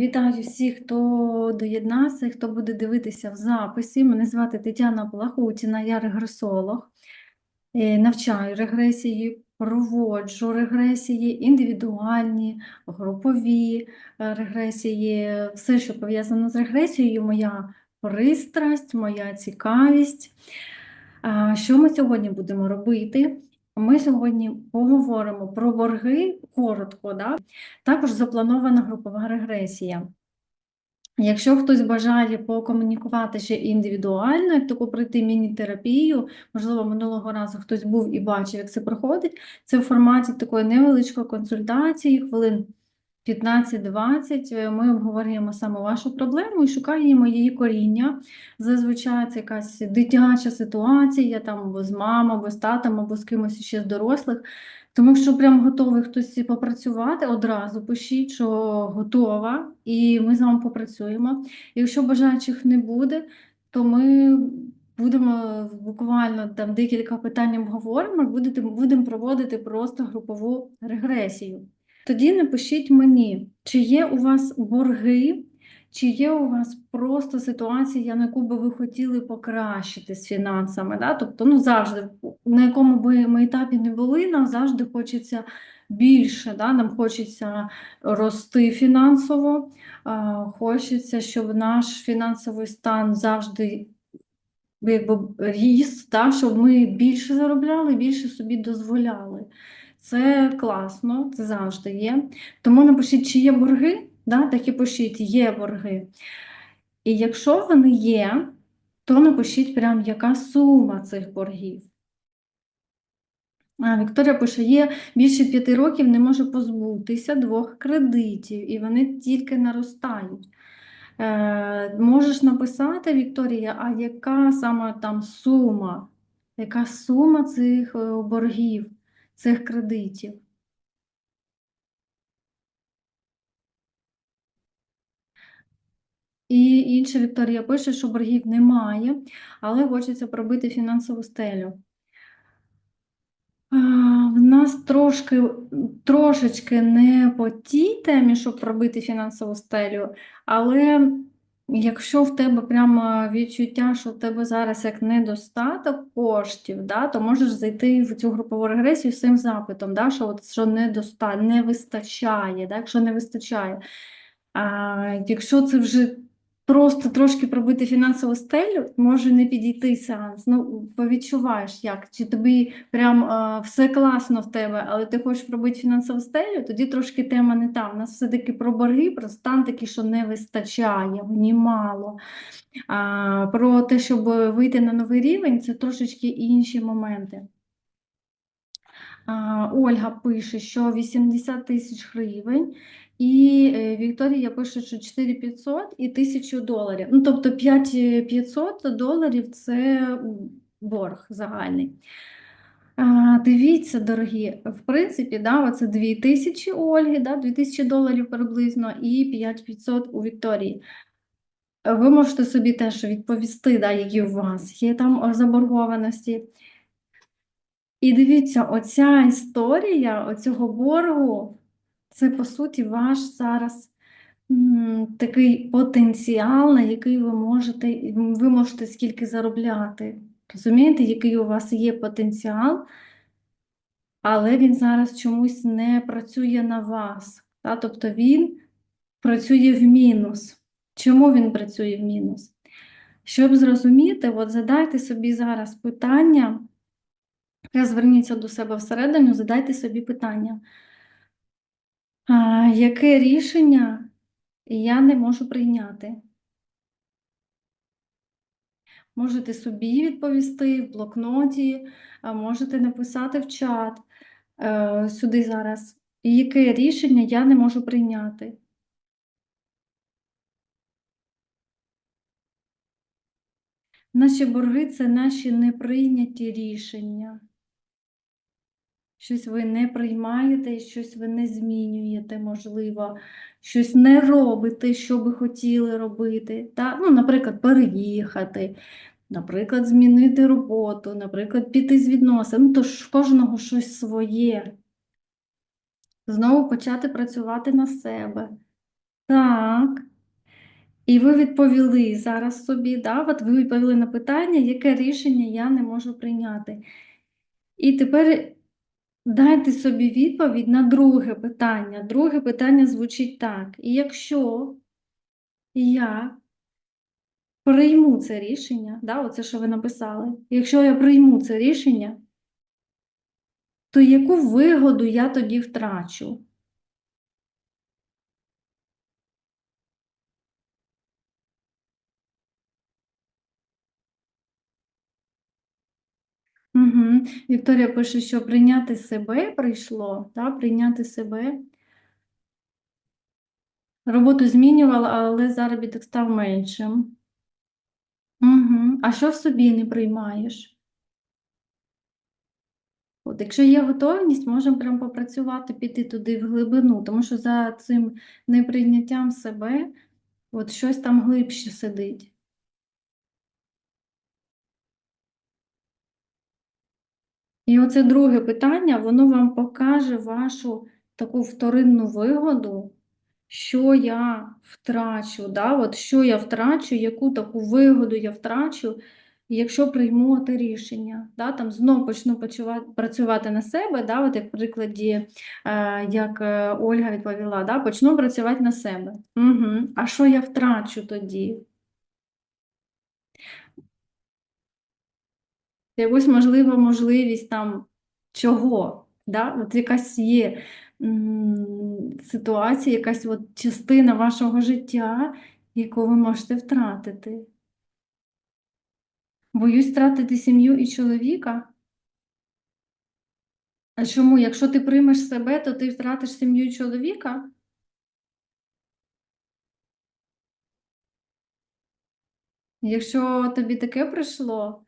Вітаю всіх, хто доєднався, хто буде дивитися в записі. Мене звати Тетяна Плахутіна, я регресолог. Е, Навчаю регресії, проводжу регресії, індивідуальні, групові е, регресії, все, що пов'язано з регресією, моя пристрасть, моя цікавість. Що ми сьогодні будемо робити? Ми сьогодні поговоримо про борги коротко, да? Також запланована групова регресія. Якщо хтось бажає покомунікувати ще індивідуально, як таку пройти міні-терапію, можливо, минулого разу хтось був і бачив, як це проходить, це в форматі такої невеличкої консультації, хвилин 15-20, ми обговорюємо саме вашу проблему і шукаємо її коріння. Зазвичай це якась дитяча ситуація, там або з мамою, або з татом, або з кимось ще з дорослих. Тому що прям готовий хтось попрацювати, одразу пишіть, що готова, і ми з вами попрацюємо. Якщо бажаючих не буде, то ми будемо буквально там декілька питань обговоримо, будемо проводити просто групову регресію. Тоді напишіть мені, чи є у вас борги, чи є у вас просто ситуація, на яку би ви хотіли покращити з фінансами. Да? Тобто, ну завжди, на якому би ми етапі не були, нам завжди хочеться більше, да? нам хочеться рости фінансово, хочеться, щоб наш фінансовий стан завжди якби, ріс, да? щоб ми більше заробляли, більше собі дозволяли. Це класно, це завжди є. Тому напишіть, чи є борги, да? так і пишіть, є борги. І якщо вони є, то напишіть прям, яка сума цих боргів. А, Вікторія пише, є більше п'яти років, не можу позбутися двох кредитів, і вони тільки наростають. Е, можеш написати, Вікторія, а яка саме там сума? Яка сума цих е, боргів, цих кредитів? І інша Вікторія пише, що боргів немає, але хочеться пробити фінансову стелю. В нас трошки, трошечки не по тій темі, щоб пробити фінансову стелю, але якщо в тебе прямо відчуття, що в тебе зараз як недостаток коштів, да, то можеш зайти в цю групову регресію з цим запитом, да, що, от, що недоста, не вистачає, да, якщо не вистачає. А якщо це вже просто трошки пробити фінансову стелю, може не підійти сеанс. Ну, повідчуваєш як, чи тобі прям а, все класно в тебе, але ти хочеш пробити фінансову стелю, тоді трошки тема не та. У нас все-таки про борги, про стан такий, що не вистачає, мені мало. А, про те, щоб вийти на новий рівень, це трошечки інші моменти. Ольга пише, що 80 тисяч гривень, і е, Вікторія пише, що 4500 і 1000 доларів. Ну, тобто 5500 доларів це борг загальний. А, Дивіться, дорогі, в принципі, да, оце 2000 у Ольги, да, 2000 доларів приблизно, і 5500 у Вікторії. Ви можете собі теж відповісти, да, які у вас є там заборгованості. І дивіться, оця історія оцього боргу, це, по суті, ваш зараз такий потенціал, на який ви можете, ви можете скільки заробляти. Розумієте, який у вас є потенціал, але він зараз чомусь не працює на вас. Та? Тобто він працює в мінус. Чому він працює в мінус? Щоб зрозуміти, от задайте собі зараз питання. Зверніться до себе всередину, задайте собі питання. Яке рішення я не можу прийняти? Можете собі відповісти в блокноті, можете написати в чат е, сюди зараз. Яке рішення я не можу прийняти? Наші борги це наші неприйняті рішення. Щось ви не приймаєте, щось ви не змінюєте, можливо, щось не робите, що би хотіли робити. Та? Ну, наприклад, переїхати, наприклад, змінити роботу, наприклад, піти з відносин. Ну, тож кожного щось своє. Знову почати працювати на себе. Так. І ви відповіли зараз собі, да? От ви відповіли на питання, яке рішення я не можу прийняти. І тепер дайте собі відповідь на друге питання. Друге питання звучить так. І якщо я прийму це рішення, да, оце, що ви написали, якщо я прийму це рішення, то яку вигоду я тоді втрачу? Вікторія пише, що прийняти себе прийшло, да? Прийняти себе. Роботу змінювала, але заробіток став меншим. Угу. А що в собі не приймаєш? От, якщо є готовність, можемо прям попрацювати, піти туди в глибину, тому що за цим неприйняттям себе от щось там глибше сидить. І оце друге питання, воно вам покаже вашу таку вторинну вигоду, що я втрачу, да? От що я втрачу, яку таку вигоду я втрачу, якщо прийму те рішення. Да? Там знову почну почувати, працювати на себе, да? От як в прикладі, е, як е, Ольга відповіла, да? почну працювати на себе. Угу. А що я втрачу тоді? Якусь можливо можливість там чого? Да? От якась є ситуація, якась от частина вашого життя, яку ви можете втратити. Боюсь втратити сім'ю і чоловіка. А чому? Якщо ти приймеш себе, то ти втратиш сім'ю і чоловіка? Якщо тобі таке прийшло,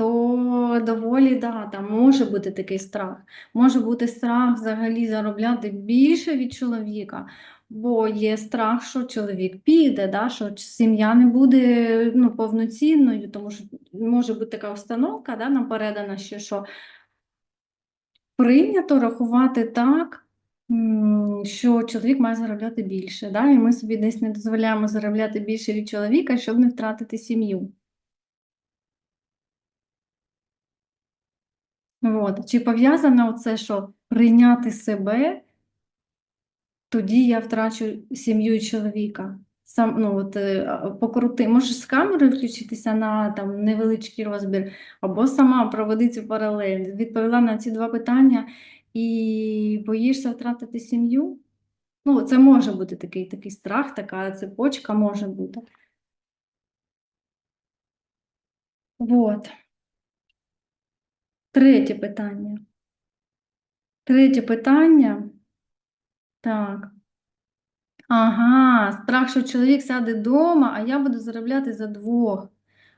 то доволі да, там може бути такий страх. Може бути страх взагалі заробляти більше від чоловіка, бо є страх, що чоловік піде, да, що сім'я не буде ну, повноцінною, тому що може бути така установка, да, нам передана ще, що прийнято рахувати так. Що чоловік має заробляти більше, да? І ми собі десь не дозволяємо заробляти більше від чоловіка, щоб не втратити сім'ю. От. Чи пов'язано оце, що прийняти себе, тоді я втрачу сім'ю і чоловіка. Сам, ну, от, е, покрути. Можеш з камерою включитися на там, невеличкий розбір, або сама проведи цю паралель. Відповіла на ці два питання і боїшся втратити сім'ю? Ну, це може бути такий, такий страх, така цепочка може бути. Вот. Третє питання. Третє питання. Так. Ага, страх, що чоловік сяде вдома, а я буду заробляти за двох,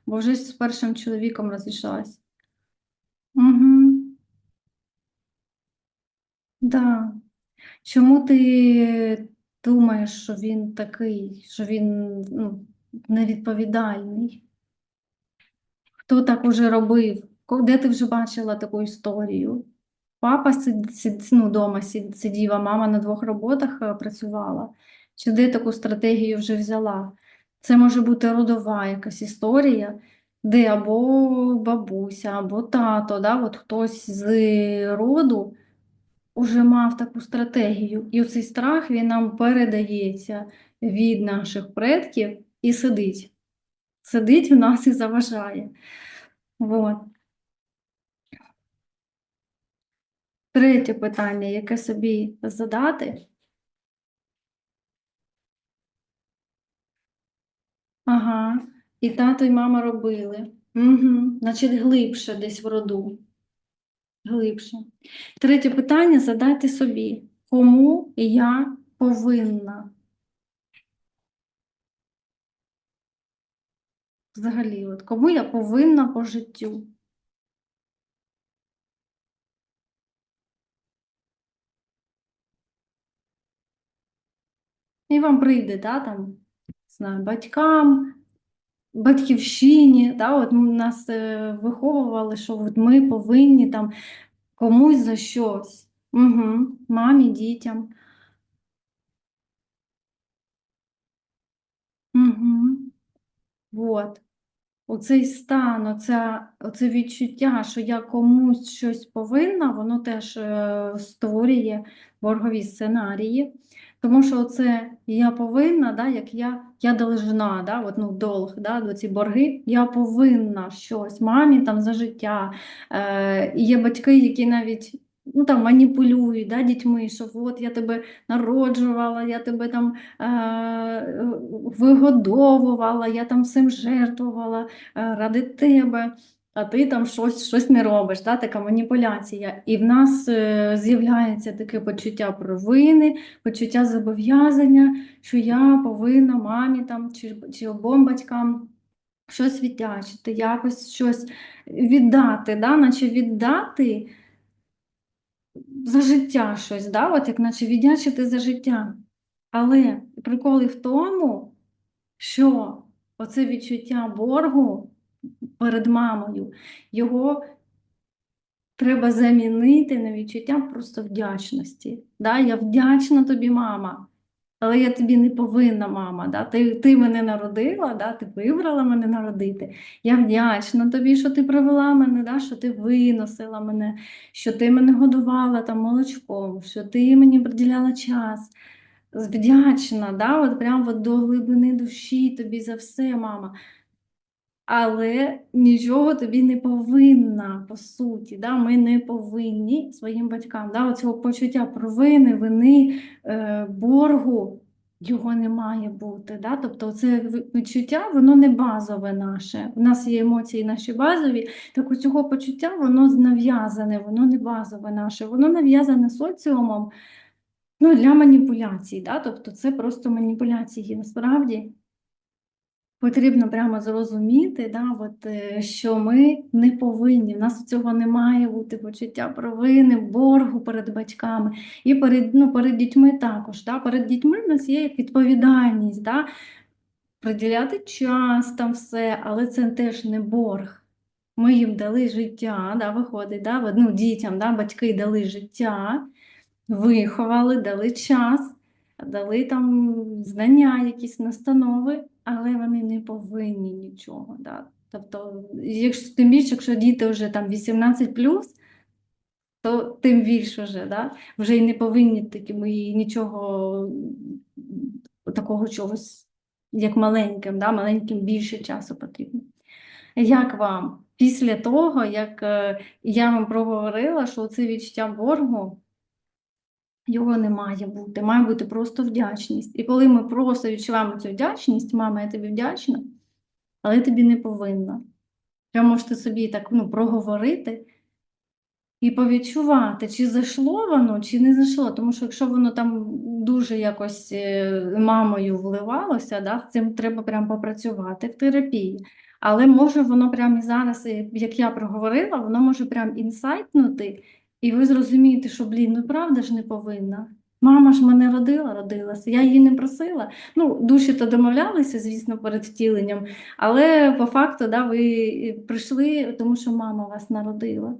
бо вже з першим чоловіком розійшлась. Угу. Да. Чому ти думаєш, що він такий, що він ну, невідповідальний? Хто так уже робив? Де ти вже бачила таку історію? Папа сид, сид, ну, дома сид- сидів, а мама на двох роботах е, працювала. Чи де таку стратегію вже взяла? Це може бути родова якась історія, де або бабуся, або тато, да? От хтось з роду уже мав таку стратегію. І оцей страх він нам передається від наших предків і сидить. Сидить в нас і заважає. Вот. Третє питання, яке собі задати. Ага, і тато, і мама робили. Угу. Значить, глибше десь в роду. Глибше. Третє питання задайте собі. Кому я повинна? Взагалі, от кому я повинна по життю? І вам прийде, да, там, знаю, батькам, батьківщині, да, от нас е, виховували, що от ми повинні там комусь за щось. Угу. Мамі, дітям. Угу. От. Оцей стан, оце, оце відчуття, що я комусь щось повинна, воно теж е, створює боргові сценарії. Тому що оце я повинна, да, як я, я должна, да, от, ну, долг, да, ці борги, я повинна щось мамі там за життя. Е, є батьки, які навіть ну, там, маніпулюють да, дітьми, що от я тебе народжувала, я тебе там е, вигодовувала, я там всім жертвувала е, ради тебе. А ти там щось щось не робиш, да? така маніпуляція. І в нас е, з'являється таке почуття провини, почуття зобов'язання, що я повинна мамі там, чи, чи обом батькам щось віддячити, якось щось віддати, да? наче віддати за життя щось, да? От як наче віддячити за життя. Але приколи в тому, що оце відчуття боргу перед мамою, його треба замінити на відчуття просто вдячності. Да? Я вдячна тобі, мама. Але я тобі не повинна, мама. Да? Ти ти мене народила, да? ти вибрала мене народити. Я вдячна тобі, що ти привела мене, да? що ти виносила мене, що ти мене годувала там молочком, що ти мені приділяла час. Вдячна, да? от прямо от до глибини душі тобі за все, мама. Але нічого тобі не повинна, по суті. Да? Ми не повинні своїм батькам. Да? Оцього почуття провини, вини, е, боргу його не має бути. Да? Тобто це відчуття, воно не базове наше. У нас є емоції наші базові, так у цього почуття воно нав'язане, воно не базове наше, воно нав'язане соціумом ну, для маніпуляцій. Да? Тобто це просто маніпуляції насправді. Потрібно прямо зрозуміти, да, от, е, що ми не повинні, в нас цього не має бути почуття провини, боргу перед батьками і перед ну, перед дітьми також. Да. Перед дітьми в нас є відповідальність, да, приділяти час там все, але це теж не борг. Ми їм дали життя, да, виходить, да, ну, дітям да, батьки дали життя, виховали, дали час, дали там знання, якісь настанови але вони не повинні нічого. Да? Тобто, якщо тим більше, якщо діти вже там 18 то тим більше вже, да? вже й не повинні такі ми нічого такого чогось, як маленьким, да? маленьким більше часу потрібно. Як вам? Після того, як е, я вам проговорила, що це відчуття боргу його не має бути, має бути просто вдячність. І коли ми просто відчуваємо цю вдячність, мама, я тобі вдячна, але я тобі не повинна. Ви можете собі так ну, проговорити і повідчувати, чи зайшло воно, чи не зайшло. Тому що якщо воно там дуже якось е, мамою вливалося, да, з цим треба прямо попрацювати в терапії. Але може воно прямо і зараз, як я проговорила, воно може прямо інсайтнути. І ви зрозумієте, що, блін, ну правда ж не повинна. Мама ж мене родила, родилася, я її не просила. Ну, душі то домовлялися, звісно, перед втіленням, але по факту да, ви прийшли, тому що мама вас народила.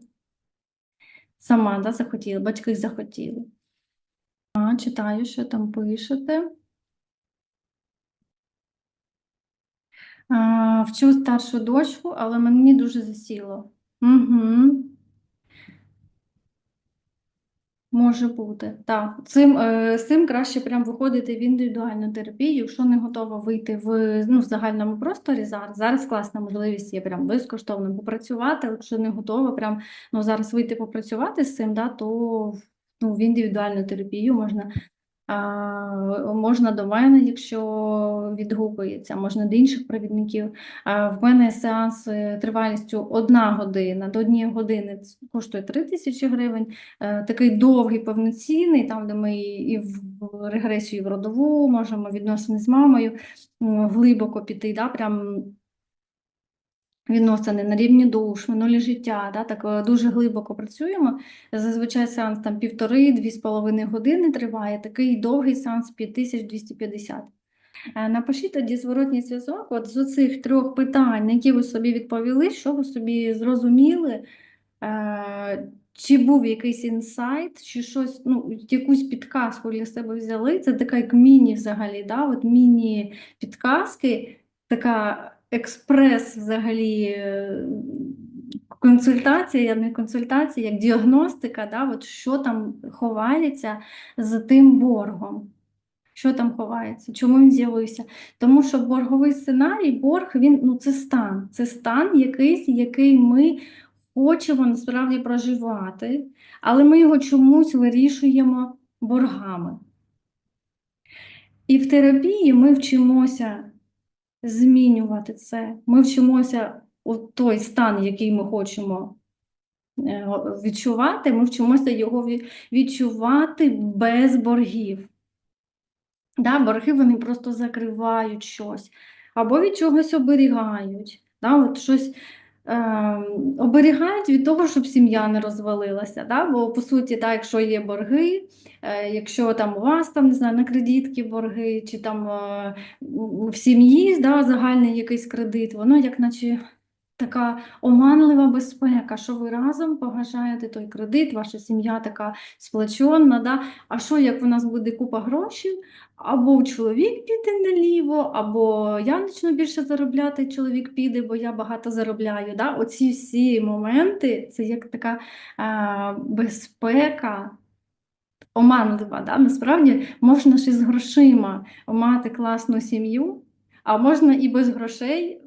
Сама да, захотіла, батьки захотіли. А, Читаю, що там пишете. А, Вчу старшу дочку, але мені дуже засіло. Угу. Може бути, так. Цим, е, з цим краще прям виходити в індивідуальну терапію, якщо не готова вийти в ну, в загальному просторі зараз. Зараз класна можливість є прям безкоштовно попрацювати, якщо не готова прям ну, зараз вийти попрацювати з цим, да, то ну, в індивідуальну терапію можна Можна до мене, якщо відгукується, можна до інших провідників. В мене сеанс е, тривалістю одна година до однієї години коштує 3 тисячі гривень. Е, такий довгий, повноцінний, там, де ми і в регресію в родову можемо відносини з мамою глибоко піти. да, прям Відносини на рівні душ, минулі життя, да, так е, дуже глибоко працюємо. Зазвичай сеанс там півтори-дві з половиною години триває, такий довгий сеанс 5250. Е, напишіть тоді зворотній зв'язок от з оцих трьох питань, на які ви собі відповіли, що ви собі зрозуміли, е, чи був якийсь інсайт, чи щось, ну, якусь підказку для себе взяли. Це така як міні взагалі, да, от міні-підказки, така експрес взагалі е, консультація, не консультація, як діагностика, да, от що там ховається за тим боргом. Що там ховається? Чому він з'явився? Тому що борговий сценарій, борг, він ну це стан. Це стан якийсь, який ми хочемо насправді проживати, але ми його чомусь вирішуємо боргами. І в терапії ми вчимося змінювати це. Ми вчимося у той стан, який ми хочемо е, відчувати, ми вчимося його відчувати без боргів. Да, борги вони просто закривають щось, або від чогось оберігають. Да, от щось оберігають від того, щоб сім'я не розвалилася. Да? Бо по суті, так, якщо є борги, е, якщо там у вас там, не знаю, на кредитки борги, чи там е, в сім'ї да, загальний якийсь кредит, воно як наче така оманлива безпека, що ви разом погашаєте той кредит, ваша сім'я така сплачена. Да? А що як у нас буде купа грошей? Або чоловік піде наліво, або я почну більше заробляти, чоловік піде, бо я багато заробляю. Да? Оці всі моменти це як така а, безпека оманлива. Да? Насправді можна ж із грошима мати класну сім'ю, а можна і без грошей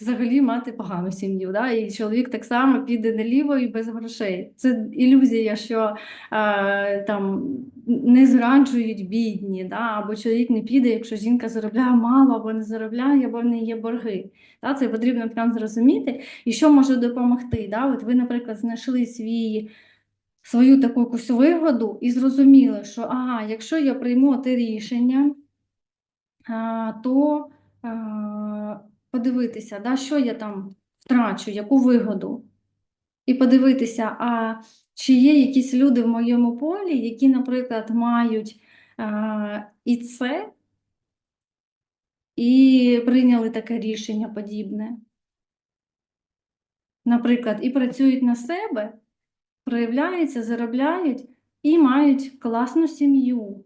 взагалі мати погану сім'ю. Да? І чоловік так само піде наліво і без грошей. Це ілюзія, що е, там не зраджують бідні, да? або чоловік не піде, якщо жінка заробляє мало, або не заробляє, або в неї є борги. Да? Це потрібно прям зрозуміти. І що може допомогти? Да? От ви, наприклад, знайшли свій. Свою таку якусь вигоду і зрозуміли, що ага, якщо я прийму те рішення, то а, подивитися, да, що я там втрачу, яку вигоду. І подивитися, а чи є якісь люди в моєму полі, які, наприклад, мають а, і це, і прийняли таке рішення подібне. Наприклад, і працюють на себе, проявляються, заробляють і мають класну сім'ю.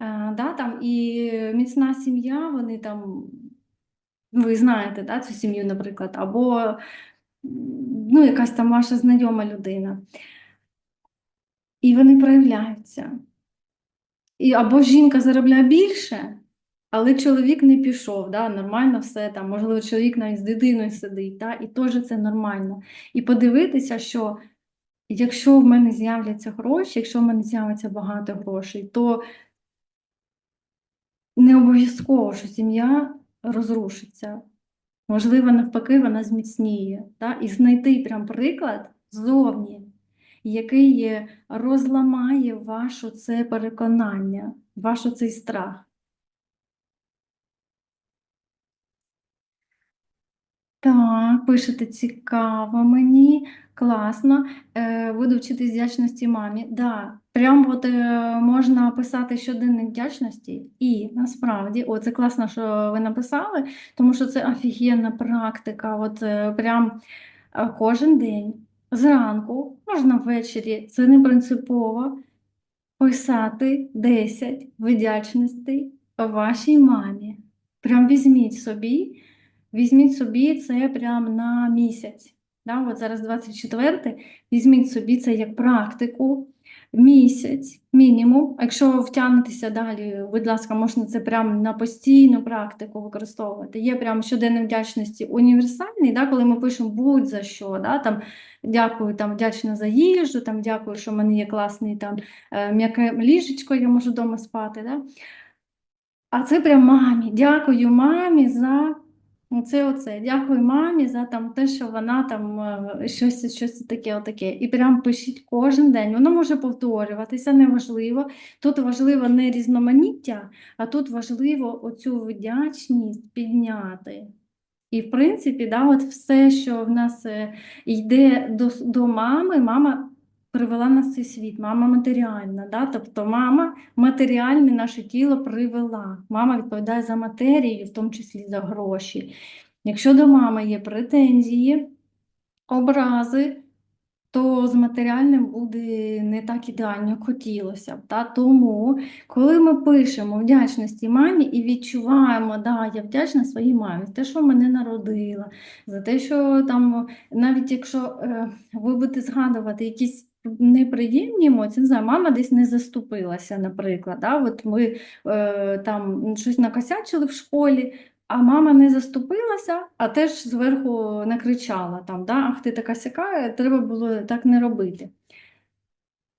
Е, да, там, і міцна сім'я, вони там, ви знаєте, да, цю сім'ю, наприклад, або ну, якась там ваша знайома людина. І вони проявляються. І або жінка заробляє більше, але чоловік не пішов, да, нормально все там, можливо, чоловік навіть з дитиною сидить, да, і теж це нормально. І подивитися, що якщо в мене з'являться гроші, якщо в мене з'явиться багато грошей, то не обов'язково, що сім'я розрушиться. Можливо, навпаки, вона зміцніє. Та? І знайти прям приклад ззовні, який е, розламає ваше це переконання, ваш цей страх. Так, пишете цікаво мені, класно. Е, буду вчитись вдячності мамі. Да, прям от е, можна писати щоденник вдячності, і насправді, о, це класно, що ви написали, тому що це офігенна практика. От е, прям е, кожен день, зранку, можна ввечері, це не принципово, писати 10 вдячностей вашій мамі. Прям візьміть собі. Візьміть собі це прямо на місяць. Да? От зараз 24 візьміть собі це як практику, місяць мінімум. Якщо втягнетеся далі, будь ласка, можна це прямо на постійну практику використовувати. Є прямо щоденної вдячності універсальний, да? коли ми пишемо будь-за що, да? там, дякую, там, вдячна за їжу, там, дякую, що в мене є класний там, е, м'яке ліжечко, я можу вдома спати. Да? А це прям мамі. Дякую мамі за оце, оце. Дякую мамі за там те, що вона там е, щось, щось таке, отаке. І прям пишіть кожен день. Воно може повторюватися, неважливо. Тут важливо не різноманіття, а тут важливо оцю вдячність підняти. І, в принципі, да, от все, що в нас е, йде до, до мами, мама привела нас в цей світ, мама матеріальна. Да? Тобто мама матеріальне наше тіло привела. Мама відповідає за матерію, в тому числі за гроші. Якщо до мами є претензії, образи, то з матеріальним буде не так ідеально, як хотілося б. Та? Тому, коли ми пишемо вдячності мамі і відчуваємо, да, я вдячна своїй мамі за те, що мене народила, за те, що там, навіть якщо е, ви будете згадувати якісь неприємні емоції, не знаю, мама десь не заступилася, наприклад. Да? От ми е, там щось накосячили в школі. А мама не заступилася, а теж зверху накричала там, да? Ах, ти така сяка, треба було так не робити.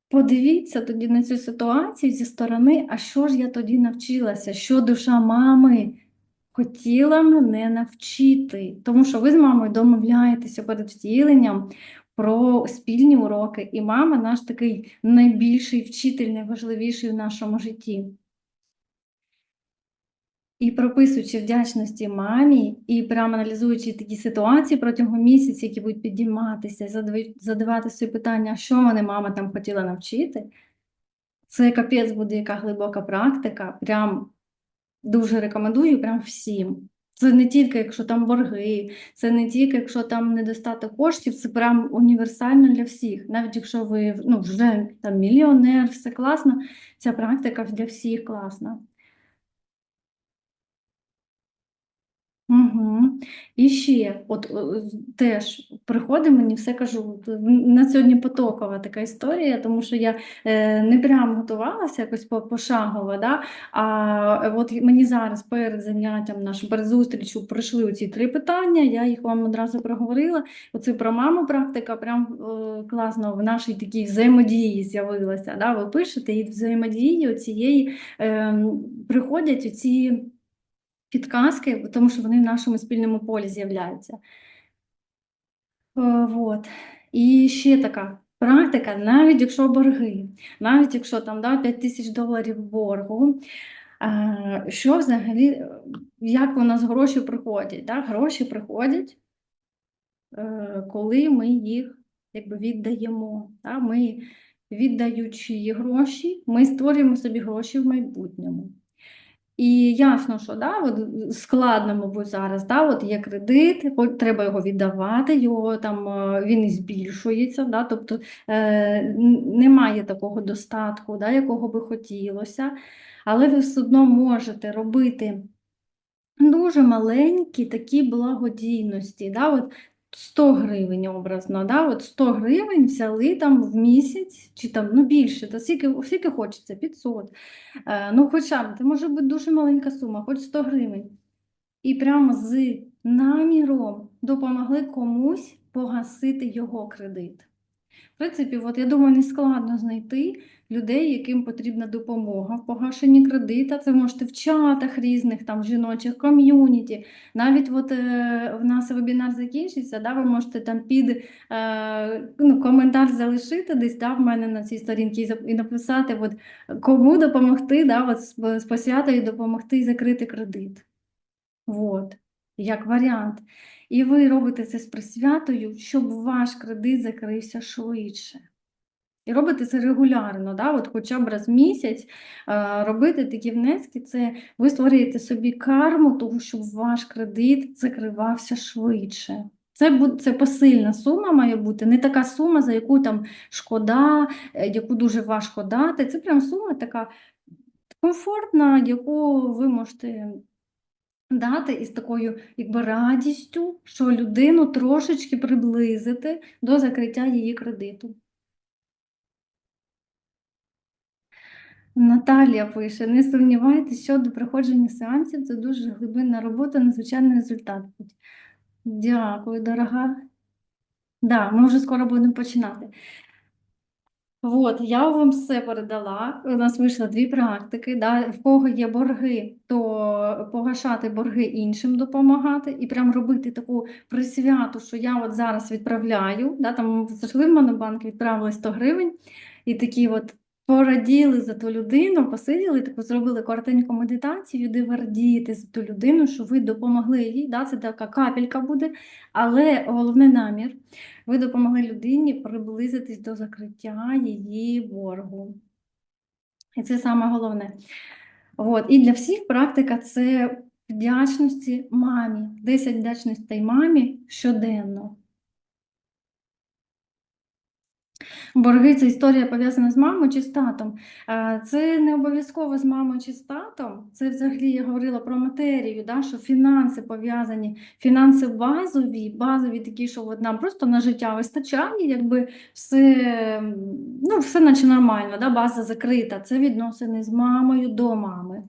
Подивіться тоді на цю ситуацію зі сторони, а що ж я тоді навчилася, що душа мами хотіла мене навчити. Тому що ви з мамою домовляєтеся перед втіленням про спільні уроки, і мама наш такий найбільший вчитель, найважливіший в нашому житті. І прописуючи вдячності мамі, і прямо аналізуючи такі ситуації протягом місяця, які будуть підійматися, задавати- собі питання, що мене мама там хотіла навчити, це капець буде яка глибока практика. Прям дуже рекомендую прям всім. Це не тільки якщо там борги, це не тільки якщо там недостаток коштів, це прям універсально для всіх. Навіть якщо ви ну, вже там мільйонер, все класно, ця практика для всіх класна. Угу. І ще, от е, теж приходить мені, все кажу, на сьогодні потокова така історія, тому що я е, не прям готувалася якось пошагово, да? а е, от мені зараз перед заняттям нашим, перед зустрічю пройшли оці три питання, я їх вам одразу проговорила. Оце про маму практика прям е, класно в нашій такій взаємодії з'явилася. Да? Ви пишете, і взаємодії оцієї е, приходять оці підказки, тому що вони в нашому спільному полі з'являються. Е, Вот. І ще така практика, навіть якщо борги, навіть якщо там да, 5 тисяч доларів боргу, е, що взагалі, е, як у нас гроші приходять? Да? Гроші приходять, е, коли ми їх якби віддаємо. Да? Ми, віддаючи гроші, ми створюємо собі гроші в майбутньому. І ясно, що да, от складно, мабуть, зараз, да, от є кредит, треба його віддавати, його там е, він збільшується, да, тобто е, немає такого достатку, да, якого би хотілося, але ви все одно можете робити дуже маленькі такі благодійності. Да, от 100 гривень образно, да, от 100 гривень взяли там в місяць, чи там ну більше, та скільки, скільки хочеться, 500. Е, ну, хоча це може бути дуже маленька сума, хоч 100 гривень. І прямо з наміром допомогли комусь погасити його кредит. В принципі, от я думаю, не складно знайти людей, яким потрібна допомога в погашенні кредита. Це можете в чатах різних, там жіночих ком'юніті. Навіть от е, в нас вебінар закінчиться, да, ви можете там під е, ну, коментар залишити десь да, в мене на цій сторінці і написати, от, кому допомогти, да, от, з, посвятою допомогти закрити кредит. Вот, як варіант. І ви робите це з присвятою, щоб ваш кредит закрився швидше. І робите це регулярно, да? От хоча б раз в місяць е, робити такі внески, це ви створюєте собі карму, того, щоб ваш кредит закривався швидше. Це, це посильна сума має бути, не така сума, за яку там шкода, е, яку дуже важко дати. Це прям сума така комфортна, яку ви можете дати із такою якби радістю, що людину трошечки приблизити до закриття її кредиту. Наталія пише: не сумнівайтеся, що до проходження сеансів це дуже глибинна робота, надзвичайний результат. Дякую, дорога. Да, ми вже скоро будемо починати. От, я вам все передала. У нас вийшло дві практики. Да? В кого є борги, то погашати борги іншим допомагати і прям робити таку присвяту, що я от зараз відправляю. Да? Там зайшли в Монобанк, відправили 100 гривень, і такі от пораділи за ту людину, посиділи, таку зробили коротеньку медитацію, де ви за ту людину, що ви допомогли їй. Да? Це така капелька буде, але головний намір. Ви допомогли людині приблизитись до закриття її боргу. І це саме головне. От. І для всіх практика це вдячності мамі. 10 вдячностей мамі щоденно. Борги це історія пов'язана з мамою чи з татом. Е, Це не обов'язково з мамою чи з татом. Це взагалі я говорила про матерію, да, що фінанси пов'язані, фінанси базові, базові такі, що нам просто на життя вистачає, якби все, ну, все наче нормально, да, база закрита. Це відносини з мамою до мами.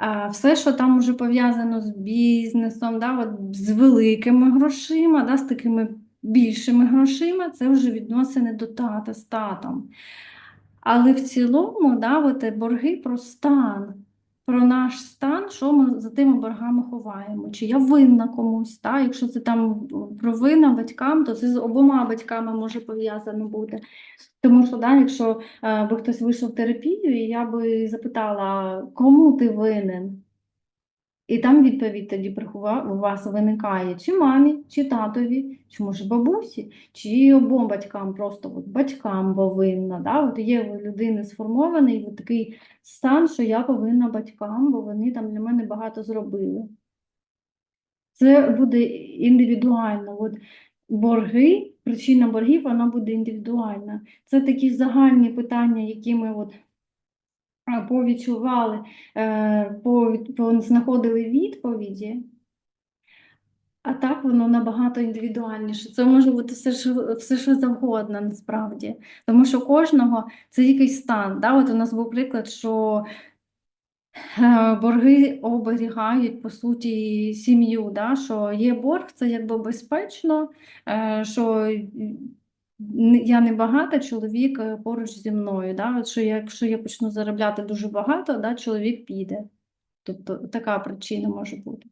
А все, що там вже пов'язано з бізнесом, да, от з великими грошима, да, з такими більшими грошима, це вже відносини до тата з татом. Але в цілому, да, от е, борги про стан, про наш стан, що ми за тими боргами ховаємо. Чи я винна комусь, та? Якщо це там провина батькам, то це з обома батьками може пов'язано бути. Тому що, да, якщо е, би хтось вийшов в терапію, і я би запитала, кому ти винен? І там відповідь тоді у вас виникає чи мамі, чи татові, чи може бабусі, чи обом батькам, просто от батькам бо винна. Да? От є у людини сформований от такий стан, що я повинна батькам, бо вони там для мене багато зробили. Це буде індивідуально. От борги, причина боргів, вона буде індивідуальна. Це такі загальні питання, які ми от повідчували, е, знаходили відповіді. А так воно набагато індивідуальніше. Це може бути все, що, все, що завгодно насправді. Тому що кожного це якийсь стан. Да? От у нас був приклад, що е, борги оберігають по суті сім'ю. Да? Що є борг, це якби безпечно, е, що я не багата, чоловік е, поруч зі мною. Да? От що якщо я почну заробляти дуже багато, да, чоловік піде. Тобто така причина може бути.